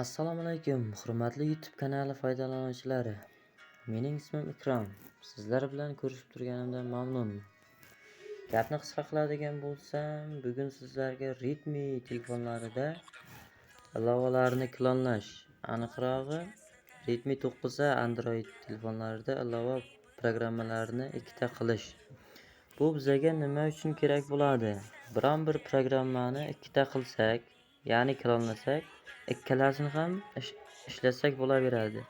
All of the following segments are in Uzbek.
Assalomu alaykum, hurmatli YouTube kanali foydalanuvchilari. Mening ismim Ikrom. Sizlar bilan ko'rishib turganimdan mamnunman. Gapni qisqa qiladigan bo'lsam, bugun sizlarga Redmi telefonlarida ilovalarni klonlash, aniqrog'i Redmi 9A Android telefonlarida ilova programmalarni ikkita qilish. Bu bizaga nima uchun kerak bo'ladi? Biron bir programmani ikkita qilsak, ya'ni klonlasak, ikkalasini ham ishlasak bo'laveradi.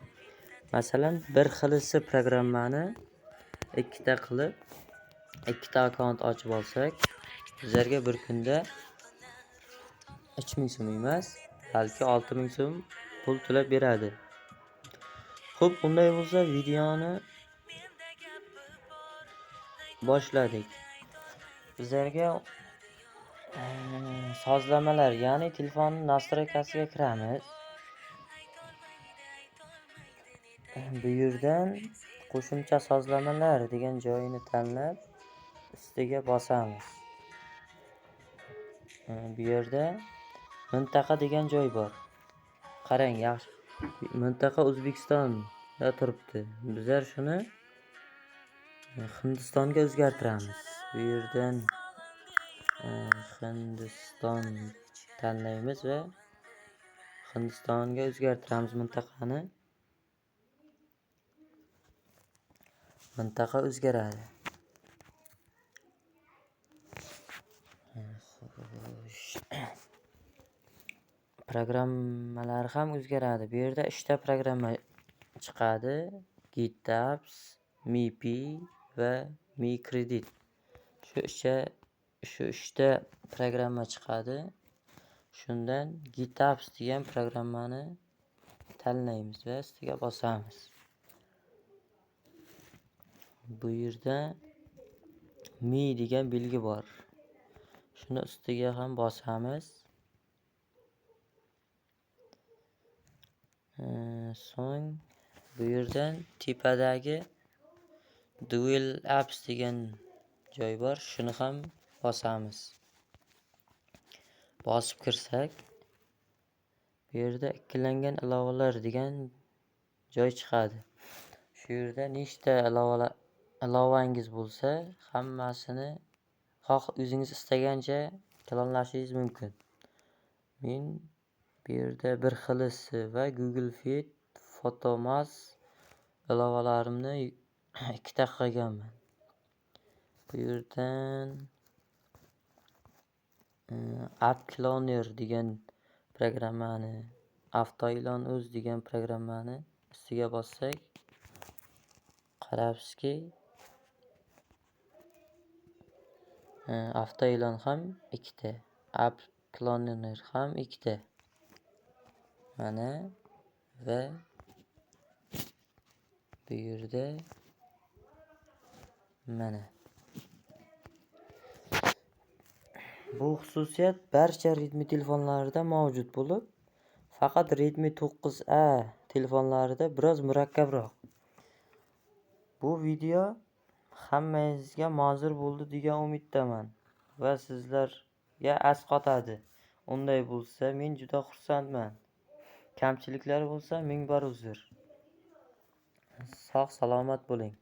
Masalan, bir xilisi programmani ikkita qilib, ikkita akkaunt ochib olsak, bizlarga bir kunda 3000 so'm emas, balki 6000 so'm pul to'lab beradi. Xo'p, unday bo'lsa videoni boshladik. Bizlarga ee, sozlamalar ya'ni telefonni nastroykasiga kiramiz bu yerdan qo'shimcha sozlamalar degan joyini tanlab ustiga ee, bosamiz bu yerda mintaqa degan joy bor qarang yaxshi mintaqa o'zbekistonda turibdi bizlar shuni e, hindistonga o'zgartiramiz bu yerdan Hindiston tanlaymiz va Hindistonga o'zgartiramiz mintaqani. Mintaqa o'zgaradi. Xo'sh. Programmalar ham o'zgaradi. Bu yerda 3 ta programma chiqadi. GitApps, MiPi va MiCredit. Shu ichda shu uchta programma chiqadi. Shundan GitApps degan programmani tanlaymiz va ustiga bosamiz. Bu yerda Mi degan belgi bor. Shuni ustiga ham bosamiz. So'ng bu yerdan tepadagi duel Apps degan joy bor. Shuni ham bosamiz. Bosib kirsak, bu yerda ikkilangan ilovalar degan joy chiqadi. Shu yerda nechta ilovangiz bo'lsa, hammasini xoh o'zingiz istagancha klonlashingiz mumkin. Men bu yerda bir xilisi va Google Fit, Photomas ilovalarimni ikkita qilganman. Bu yerdan App Cloner degan programmani, Avtoilon o'z degan programmani ustiga bossak, qarabsizki, Avtoilon э, ham ikkita, App Cloner ham ikkita. Mana va bu yerda mana. Bu xususiyat barcha Redmi telefonlarida mavjud bo'lib, faqat Redmi 9A telefonlarida biroz murakkabroq. Bu video hammangizga manzur bo'ldi degan umiddaman va sizlarga asqotadi. Unday bo'lsa, men juda xursandman. Kamchiliklari bo'lsa ming bor uzr. Sog' salomat bo'ling.